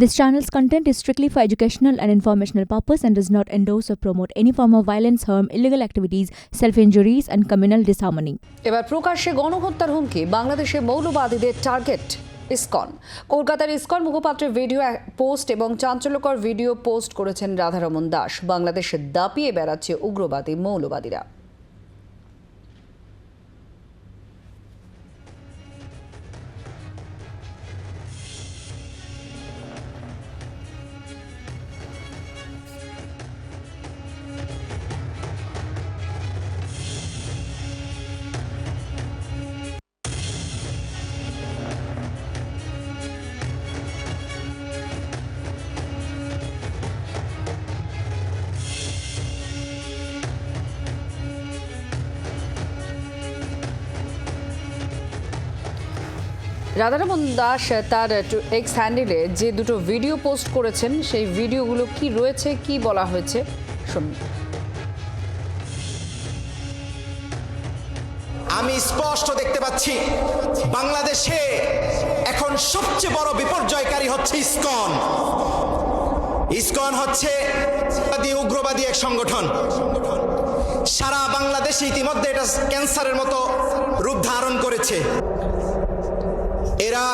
This channel's content is strictly for educational and informational purpose and does not endorse or promote any form of violence, harm, illegal activities, self-injuries and communal disharmony. এবার প্রকাশ্যে গণহত্যার হুমকি বাংলাদেশে মৌলবাদীদের target ISKCON কলকাতার ইসকন মুখপাত্রের video post এবং চাঞ্চল্যকর ভিডিও পোস্ট করেছেন রাধারমন দাস বাংলাদেশে দাপিয়ে বেড়াচ্ছে উগ্রবাদী মৌলবাদীরা রাধারমন দাস তার এক্স হ্যান্ডেলে যে দুটো ভিডিও পোস্ট করেছেন, সেই ভিডিওগুলো কি রয়েছে, কি বলা হয়েছে? শুনুন। আমি স্পষ্ট দেখতে পাচ্ছি, বাংলাদেশে এখন সবচেয়ে বড় বিপর্যয়কারী হচ্ছে ইসকন। ইসকন হচ্ছে উগ্রবাদী উগ্রবাদী এক সংগঠন। সারা বাংলাদেশে ইতিমধ্যে এটা ক্যান্সারের মতো রূপ ধারণ করেছে। এরা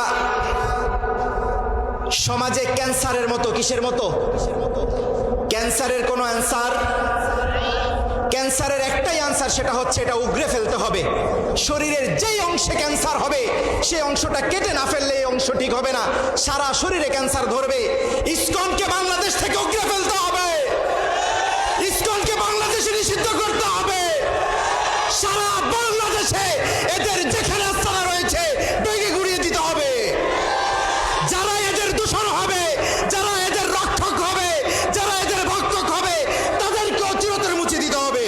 সমাজে ক্যান্সারের মতো, কিসের মতো? ক্যান্সারের কোনো অ্যান্সার? ক্যান্সারের একটাই আনসার সেটা হচ্ছে এটা উগরে ফেলতে হবে। শরীরের যেই অংশে ক্যান্সার হবে, সেই অংশটা কেটে না ফেললে এই অংশ ঠিক হবে না। সারা শরীরে ক্যান্সার ধরবে। ইসকনকে বাংলাদেশ থেকে উগরে ফেলতে হবে ইসকনকে বাংলাদেশে নিষিদ্ধ করতে হবে সারা বাংলাদেশে এদের যেখানে আস্থানা রয়েছে ভেঙে গুড়িয়ে দিতে হবে যারা এদের দূষণ হবে যারা এদের রক্ষক হবে যারা এদের ভক্ষক হবে তাদেরকেও চিরতরে মুছে দিতে হবে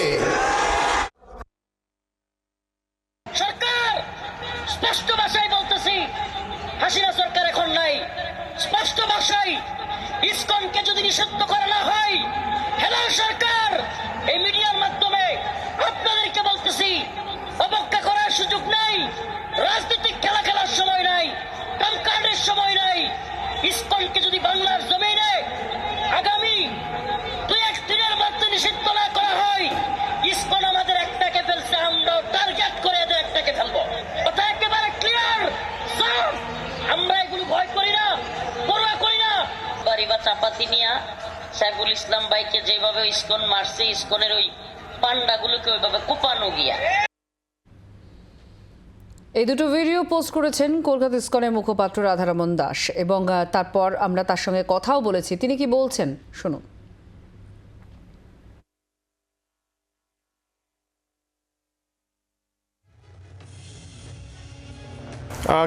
সরকার স্পষ্ট ভাষায় বলতেছি হাসিনা সরকার এখন নাই স্পষ্ট ভাষায় ইসকনকে যদি নিষিদ্ধ করা না হয় হ্যালো সরকার এই মিডিয়ার মাধ্যমে আপনাদেরকে বলতেছি অবজ্ঞা করার সুযোগ নাই রাজনৈতিক খেলা খেলার সময় নাই কামকাণ্ডের সময় নাই ইসকনকে যদি বাংলার জমিনে আগামী দুই এক দিনের মধ্যে নিষিদ্ধ না করা হয়, ইসকন আমাদের একটাকে ফেলছে আমরা টার্গেট করে এদের একটাকে ফেলব। কথা একেবারে ক্লিয়ার আমরা এগুলো ভয় করি না পড়ুয়া করি না। বাড়ি বা চাপাতি নিয়া সাইফুল ইসলাম ভাইকে যেভাবে ইসকন মারছে, ইসকনের ওই পান্ডাগুলোকে ওইভাবে কোপানো গিয়া। এই দুটো ভিডিও পোস্ট করেছেন কলকাতা ইসকনের মুখপাত্র রাধারমন দাস এবং তারপর আমরা তার সঙ্গে কথাও বলেছি। তিনি কি বলছেন? শুনুন।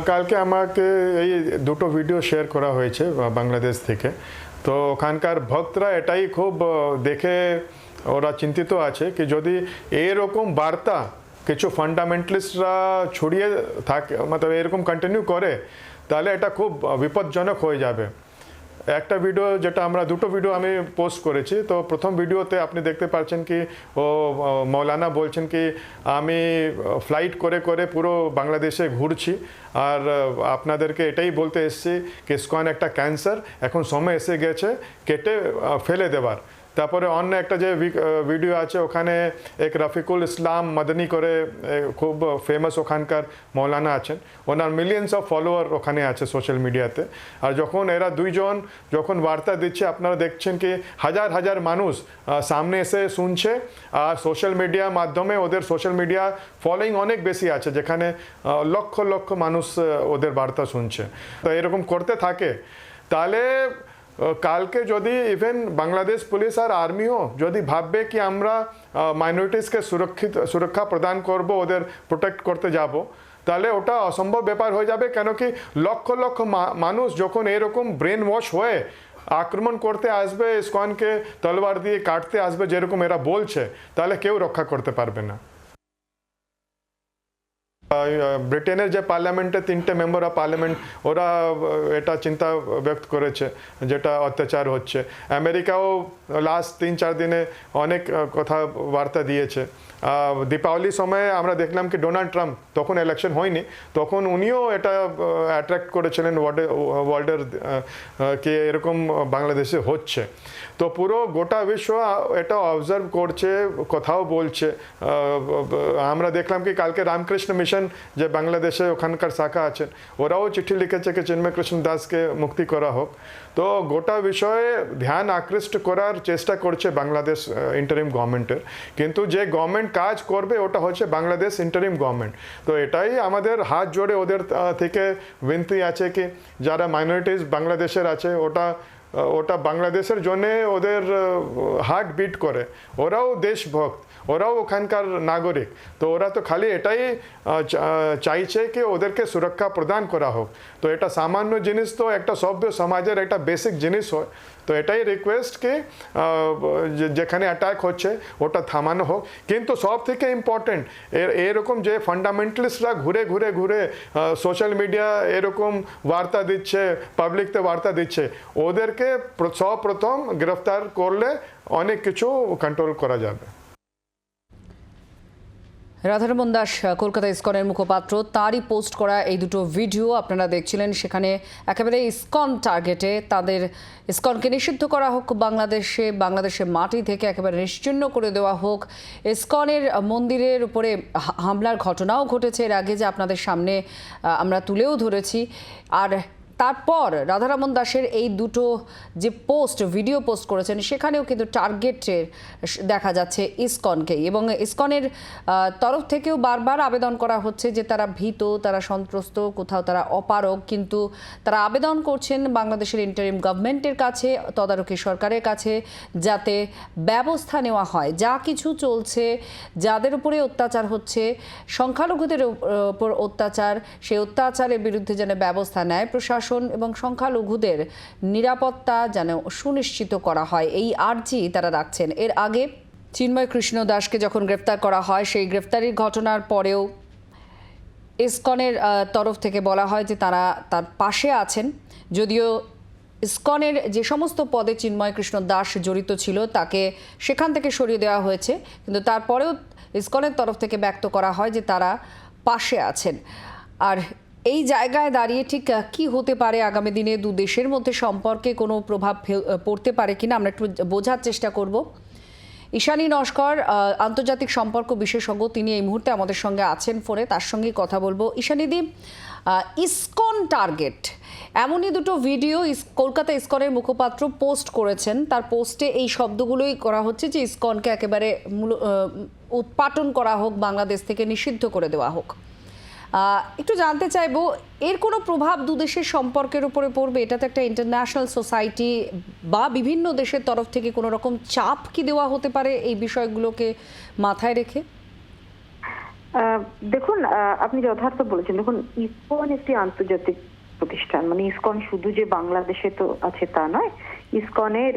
কালকে আমাকে এই দুটো ভিডিও শেয়ার করা হয়েছে বাংলাদেশ থেকে। তো ওখানকার ভক্তরা এটাই খুব দেখে ওরা চিন্তিত আছে কি যদি এরকম বার্তা কিছু ফান্ডামেন্টালিস্টরা ছড়িয়ে থাকে মানে এরকম কন্টিনিউ করে, তাহলে এটা খুব বিপজ্জনক হয়ে যাবে। একটা ভিডিও যেটা আমরা, দুটো ভিডিও আমি পোস্ট করেছি, তো প্রথম ভিডিওতে আপনি দেখতে পাচ্ছেন কি, ও মৌলানা বলছেন কি, আমি ফ্লাইট করে করে পুরো বাংলাদেশে ঘুরছি, আর আপনাদেরকে এটাই বলতে এসেছি কি স্কন একটা ক্যান্সার এখন সময় এসে গেছে, কেটে ফেলে দেবার। তারপরে অন্য একটা যে ভিডিও আছে, ওখানে এক রফিকুল ইসলাম মদনী করে খুব ফেমাস ওখানকার মৌলানা আছেন। ওনার মিলিয়ন্স অফ ফলোয়ার ওখানে আছে সোশ্যাল মিডিয়াতে আর যখন এরা দুইজন যখন বার্তা দিচ্ছে, আপনারা দেখছেন কি হাজার হাজার মানুষ সামনে এসে শুনছে, আর সোশ্যাল মিডিয়ার মাধ্যমে ওদের সোশ্যাল মিডিয়া ফলোয়িং অনেক বেশি আছে, যেখানে লক্ষ লক্ষ মানুষ ওদের বার্তা শুনছে। তো এরকম করতে থাকে। তাহলে কালকে যদি ইভেন বাংলাদেশ পুলিশ আর আর্মিও যদি ভাববে কি আমরা মাইনরিটিসকে সুরক্ষিত, সুরক্ষা প্রদান করব, ওদের প্রোটেক্ট করতে যাব, তাহলে ওটা অসম্ভব ব্যাপার হয়ে যাবে। কেন কি লক্ষ লক্ষ মানুষ যখন এরকম ব্রেন ওয়াশ হয়ে আক্রমণ করতে আসবে ইসকনকে তলোয়ার দিয়ে কাটতে আসবে, যেরকম এরা বলছে, তাহলে কেউ রক্ষা করতে পারবে না। ব্রিটেনের যে পার্লামেন্টে তিনটে মেম্বার অফ পার্লামেন্ট, ওরা এটা চিন্তা ব্যক্ত করেছে, যেটা অত্যাচার হচ্ছে। আমেরিকাও লাস্ট তিন চার দিনে অনেক কথা বার্তা দিয়েছে। দীপাবলির সময় আমরা দেখলাম কি ডোনাল্ড ট্রাম্প তখন ইলেকশন হয়নি, তখন উনিও এটা অ্যাট্রাক্ট করেছিলেন ওয়ার্ল্ডে ওয়ার্ল্ডের কে এরকম বাংলাদেশে হচ্ছে। তো পুরো গোটা বিশ্ব এটা অবজার্ভ করছে, কথাও বলছে। আমরা দেখলাম কি কালকে রামকৃষ্ণ মিশন যে বাংলাদেশে ওখানকার শাখা আছেন, ওরাও চিঠি লিখেছে কি চিন্ময় কৃষ্ণ দাসকে মুক্তি করা হোক। তো গোটা বিষয়ে ধ্যান আকৃষ্ট করার চেষ্টা করছে বাংলাদেশ ইন্টারিম গভর্নমেন্টের কিন্তু যে গভর্নমেন্ট কাজ করবে, ওটা হচ্ছে বাংলাদেশ ইন্টারিম গভর্নমেন্ট তো এটাই আমাদের হাত জোড়ে ওদের থেকে বিনতি আছে কি? যারা মাইনরিটিস বাংলাদেশের আছে, ওটা ওটা বাংলাদেশের জন্য ওদের হার্ট বিট করে। ওরাও দেশভক্ত, ওরাও ওখানকার নাগরিক। তো ওরা তো খালি এটাই চাইছে কি ওদেরকে সুরক্ষা প্রদান করা হোক। তো এটা সামান্য জিনিস তো একটা সভ্য সমাজের একটা বেসিক জিনিস হয়। তো এটাই রিকোয়েস্ট কি যেখানে অ্যাটাক হচ্ছে, ওটা থামানো হোক। কিন্তু সব থেকে ইম্পর্টেন্ট এরকম যে ফান্ডামেন্টালিস্টরা ঘুরে ঘুরে ঘুরে সোশ্যাল মিডিয়া এরকম বার্তা দিচ্ছে পাবলিকতে বার্তা দিচ্ছে, ওদেরকে প্র- সপ্রথম গ্রেফতার করলে অনেক কিছু কন্ট্রোল করা যাবে। রাধারমন দাস, কলকাতা ইস্কনের মুখপাত্র, তারই পোস্ট করা এই দুটো ভিডিও আপনারা দেখছিলেন। সেখানে একেবারে ইস্কন টার্গেটে তাদের ইস্কনকে নিষিদ্ধ করা হোক, বাংলাদেশে, বাংলাদেশের মাটি থেকে একেবারে নিশ্চিহ্ন করে দেওয়া হোক। ইস্কনের মন্দিরের উপরে হামলার ঘটনাও ঘটেছে। এর আগে যে আপনাদের সামনে আমরা তুলেও ধরেছি। আর তারপর রাধারামন দাসের এই দুটো যে পোস্ট, ভিডিও পোস্ট করেছেন, সেখানেও কিন্তু টার্গেটের দেখা যাচ্ছে ইসকনকেই। এবং ইসকনের তরফ থেকেও বারবার আবেদন করা হচ্ছে যে তারা ভীত, তারা সন্ত্রস্ত, কোথাও তারা অপারক কিন্তু তারা আবেদন করছেন বাংলাদেশের ইন্টারিম গভর্নমেন্টের কাছে, তদারকি সরকারের কাছে, যাতে ব্যবস্থা নেওয়া হয়। যা কিছু চলছে, যাদের উপরে অত্যাচার হচ্ছে, সংখ্যালঘুদের উপর অত্যাচার, সেই অত্যাচারের বিরুদ্ধে যেন ব্যবস্থা নেয়। প্রশাসন এবং সংখ্যালঘুদের নিরাপত্তা যেন সুনিশ্চিত করা হয়। এই আর্জি তারা রাখছেন। এর আগে চিন্ময় কৃষ্ণ দাসকে যখন গ্রেফতার করা হয়, সেই গ্রেফতারির ঘটনার পরেও ইসকনের তরফ থেকে বলা হয় যে তারা তার পাশে আছেন। যদিও ইসকনের যে সমস্ত পদে চিন্ময় কৃষ্ণ দাস জড়িত ছিল, তাকে সেখান থেকে সরিয়ে দেওয়া হয়েছে। কিন্তু তারপরেও ইসকনের তরফ থেকে ব্যক্ত করা হয় যে তারা পাশে আছেন। আর এই জায়গায় দাঁড়িয়ে ঠিক কি হতে পারে আগামী দিনে? দু দেশের মধ্যে সম্পর্কে কোনো প্রভাব পড়তে পারে কিনা? আমরা একটু বোঝার চেষ্টা করব। ঈশানী নস্কর আন্তর্জাতিক সম্পর্ক বিশেষজ্ঞ, তিনি এই মুহূর্তে আমাদের সঙ্গে আছেন ফোনে। তার সঙ্গে কথা বলব। ঈশানীদি ইসকন টার্গেট। এমনই দুটো ভিডিও কলকাতা ইসকনের মুখপাত্র পোস্ট করেছেন। তার পোস্টে এই শব্দগুলোই করা হচ্ছে যে, ইসকনকে একেবারে মূল- উৎপাটন করা হোক, বাংলাদেশ থেকে নিষিদ্ধ করে দেওয়া হোক। একটু জানতে চাইব, এর কোনো প্রভাব দুদেশের সম্পর্কের উপরে পড়বে? এটা তো একটা ইন্টারন্যাশনাল সোসাইটি বা বিভিন্ন দেশের তরফ থেকে কোনো রকম চাপ কি দেওয়া হতে পারে এই বিষয়গুলোকে মাথায় রেখে? দেখুন আপনি যথার্থ বলেছেন। দেখুন, ইসকন একটি আন্তর্জাতিক প্রতিষ্ঠান। মানে ইসকন শুধু যে বাংলাদেশে তো আছে তা নয়, ইসকনের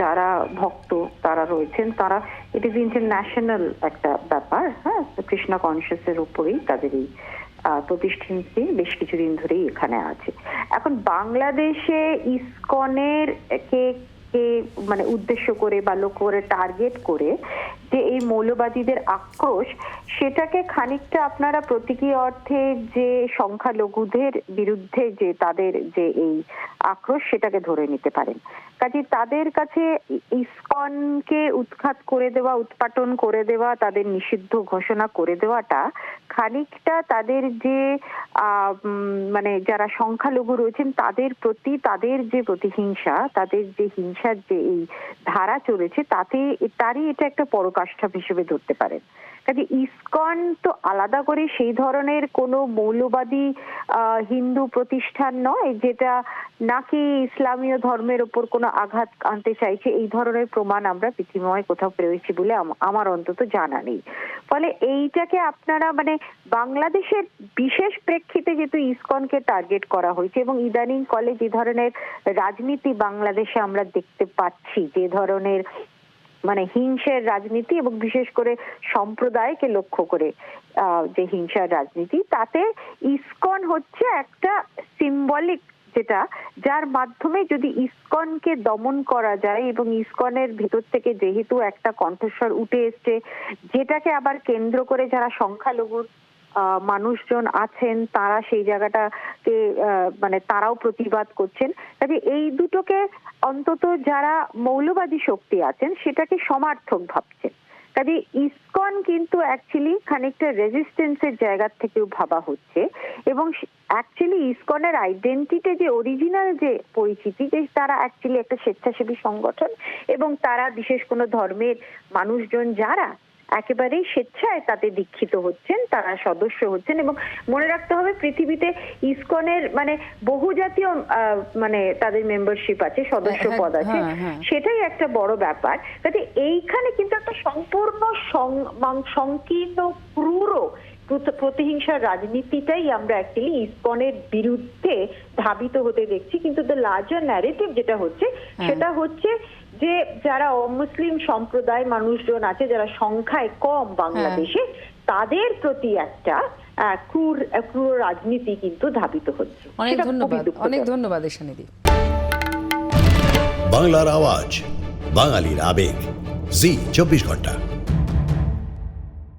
যারা ভক্ত তারা রয়েছেন, তারা ইট ইজ ইন্টারন্যাশনাল একটা ব্যাপার হ্যাঁ? কৃষ্ণ কনসিয়াসের উপরেই তাদের এই প্রতিষ্ঠানটি বেশ কিছুদিন ধরেই এখানে আছে। এখন বাংলাদেশে ইসকনের কে কে মানে উদ্দেশ্য করে বা লক্ষ্য করে টার্গেট করে যে এই মৌলবাদীদের আক্রোশ, সেটাকে খানিকটা আপনারা প্রতীকী অর্থে যে সংখ্যালঘুদের বিরুদ্ধে যে তাদের যে এই আক্রোশ, সেটাকে ধরে নিতে পারেন। কাজে তাদের কাছে ইসকনকে উৎখাত করে দেওয়া, উৎপাটন করে দেওয়া, তাদের নিষিদ্ধ ঘোষণা করে দেওয়াটা খানিকটা তাদের যে মানে যারা সংখ্যালঘু রয়েছেন, তাদের প্রতি তাদের যে প্রতিহিংসা, তাদের যে হিংসার যে এই ধারা চলেছে, তাতে তারই এটা একটা পরকাষ্ঠা হিসেবে ধরতে পারেন। কাজে ইসকন তো আলাদা করে সেই ধরনের কোনো মৌলবাদী হিন্দু প্রতিষ্ঠান নয়, যেটা নাকি ইসলামীয় ধর্মের ওপর কোনো আঘাত আনতে চাইছে। এই ধরনের প্রমাণ আমরা পৃথিবীময় কোথাও পেয়েছি বলে আমার অন্তত জানা নেই। ফলে এইটাকে আপনারা মানে বাংলাদেশের বিশেষ প্রেক্ষিতে যেহেতু ইসকনকে টার্গেট করা হয়েছে এবং ইদানিং কলে যে ধরনের রাজনীতি বাংলাদেশে আমরা দেখতে পাচ্ছি, যে ধরনের মানে হিংসার রাজনীতি এবং বিশেষ করে সম্প্রদায়কে লক্ষ্য করে যে হিংসার রাজনীতি তাতে ইসকন হচ্ছে একটা সিম্বলিক যেটা যার মাধ্যমে যদি ইসকনকে দমন করা যায় এবং ইসকনের ভেতর থেকে যেহেতু একটা কণ্ঠস্বর উঠে এসছে যেটাকে আবার কেন্দ্র করে যারা সংখ্যালঘুর আহ, মানুষজন আছেন, তারা সেই জায়গাটাকে মানে তারাও প্রতিবাদ করছেন। কাজে এই দুটোকে অন্তত যারা মৌলবাদী শক্তি আছেন, সেটাকে সমার্থক ভাবছেন। কাজে ইসকন কিন্তু অ্যাকচুয়ালি খানিকটা রেজিস্ট্যান্সের জায়গা থেকেও ভাবা হচ্ছে এবং অ্যাকচুয়ালি ইসকনের আইডেন্টিটি যে অরিজিনাল যে পরিচিতি, যে তারা অ্যাকচুয়ালি একটা স্বেচ্ছাসেবী সংগঠন এবং তারা বিশেষ কোনো ধর্মের মানুষজন যারা একেবারেই স্বেচ্ছায় তাতে দীক্ষিত হচ্ছেন তারা সদস্য হচ্ছেন এবং মনে রাখতে হবে পৃথিবীতে ইসকনের মানে বহু জাতীয় আহ, মানে তাদের মেম্বারশিপ আছে সদস্য হ্যাঁ, পদ আছে হ্যাঁ, হ্যাঁ। সেটাই একটা বড় ব্যাপার কাজে এইখানে কিন্তু একটা সম্পূর্ণ সং- সংকীর্ণ ক্রূর প্রত- প্রতিহিংসার রাজনীতিটাই আমরা অ্যাকচুয়ালি ইসকনের বিরুদ্ধে ধাবিত হতে দেখছি। কিন্তু দ্য লার্জার ন্যারেটিভ যেটা হচ্ছে সেটা হচ্ছে যে যারা অমুসলিম সম্প্রদায় মানুষজন আছে যারা সংখ্যায় কম বাংলাদেশে তাদের প্রতি একটা ক্রূর ক্রূর রাজনীতি কিন্তু ধাবিত হচ্ছে। অনেক ধন্যবাদ। অনেক ধন্যবাদ ঈশানীদি। বাংলার আওয়াজ বাঙালির আবেগ। জি চব্বিশ ঘণ্টা।